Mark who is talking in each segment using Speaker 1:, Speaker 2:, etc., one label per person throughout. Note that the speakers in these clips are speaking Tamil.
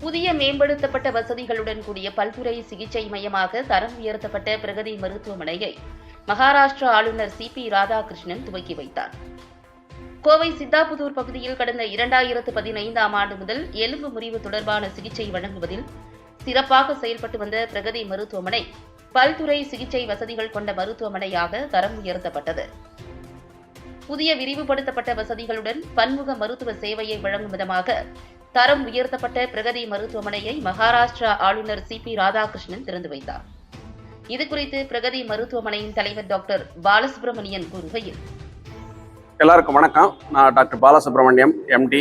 Speaker 1: புதிய மேம்படுத்தப்பட்ட வசதிகளுடன் கூடிய பல்துறை சிகிச்சை மையமாக தரம் உயர்த்தப்பட்ட பிரகதி மருத்துவமனையை மகாராஷ்டிரா ஆளுநர் சி பி ராதாகிருஷ்ணன் துவக்கி வைத்தார். கோவை சித்தாபுதூர் பகுதியில் கடந்த இரண்டாயிரத்து பதினைந்தாம் ஆண்டு முதல் எலும்பு முறிவு தொடர்பான சிகிச்சை வழங்குவதில் சிறப்பாக செயல்பட்டு வந்த பிரகதி மருத்துவமனை பல்துறை சிகிச்சை வசதிகள் கொண்ட மருத்துவமனையாக தரம் உயர்த்தப்பட்டது. புதிய விரிவுபடுத்தப்பட்ட வசதிகளுடன் பன்முக மருத்துவ சேவையை வழங்கும் விதமாக தரம் உயர்த்தப்பட்ட பிரகதி மருத்துவமனையை மகாராஷ்டிரா ஆளுநர் சி பி ராதாகிருஷ்ணன் திறந்து வைத்தார். இதுகுறித்து பிரகதி மருத்துவமனையின் தலைவர் டாக்டர் பாலசுப்ரமணியன் கூறுகையில்
Speaker 2: எல்லாருக்கும் வணக்கம். நான் டாக்டர் பாலசுப்ரமணியம் எம்டி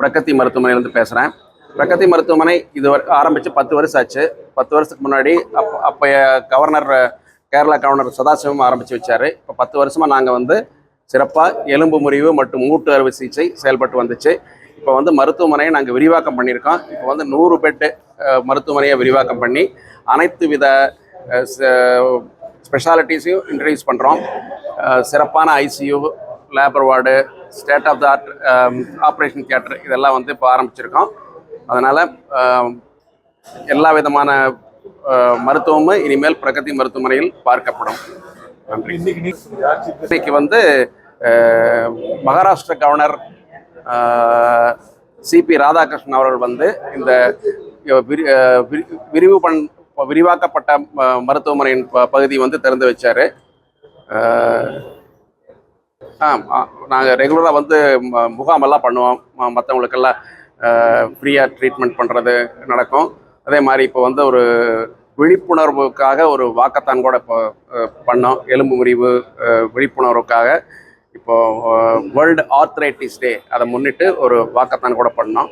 Speaker 2: பிரகதி மருத்துவமனையிலேருந்து பேசுகிறேன் பிரகதி மருத்துவமனை இது வரை ஆரம்பித்து பத்து வருஷம் ஆச்சு. பத்து வருஷத்துக்கு முன்னாடி அப்போ அப்போய கவர்னர் கேரளா கவர்னர் சதாசிவம் ஆரம்பித்து வச்சார். இப்போ பத்து வருஷமாக நாங்கள் வந்து சிறப்பாக எலும்பு முறிவு மற்றும் மூட்டு அறுவை சிகிச்சை செயல்பட்டு வந்துச்சு. இப்போ வந்து மருத்துவமனையை நாங்கள் விரிவாக்கம் பண்ணியிருக்கோம். இப்போ வந்து நூறு பெட்டு மருத்துவமனையை விரிவாக்கம் பண்ணி அனைத்து வித ஸ்பெஷாலிட்டிஸையும் இன்ட்ரடியூஸ் பண்ணுறோம் சிறப்பான ICU labour ward state of the art operation theatre இதெல்லாம் வந்து இப்போ ஆரம்பிச்சிருக்கோம். அதனால் எல்லா விதமான மருத்துவமும் இனிமேல் பிரகதி மருத்துவமனையில் பார்க்கப்படும். நன்றி. இன்னைக்கு வந்து மகாராஷ்டிர கவர்னர் சிபி ராதாகிருஷ்ணன் அவர்கள் வந்து இந்த விரிவு பண் விரிவாக்கப்பட்ட ம- மருத்துவமனையின் ப- பகுதி வந்து திறந்து வச்சார். ஆ நாங்கள் ரெகுலராக வந்து முகாமெல்லாம் பண்ணுவோம். மற்றவங்களுக்கெல்லாம் ஃப்ரீயாக ட்ரீட்மெண்ட் பண்ணுறது நடக்கும். அதே மாதிரி இப்போ வந்து ஒரு விழிப்புணர்வுக்காக ஒரு வாக்கத்தான் கூட இப்போ பண்ணோம். எலும்பு முறிவு விழிப்புணர்வுக்காக. இப்போ வேர்ல்டு ஆர்த்ரைட்டிஸ் டே அதை முன்னிட்டு ஒரு வாக்கத்தான் கூட பண்ணோம்.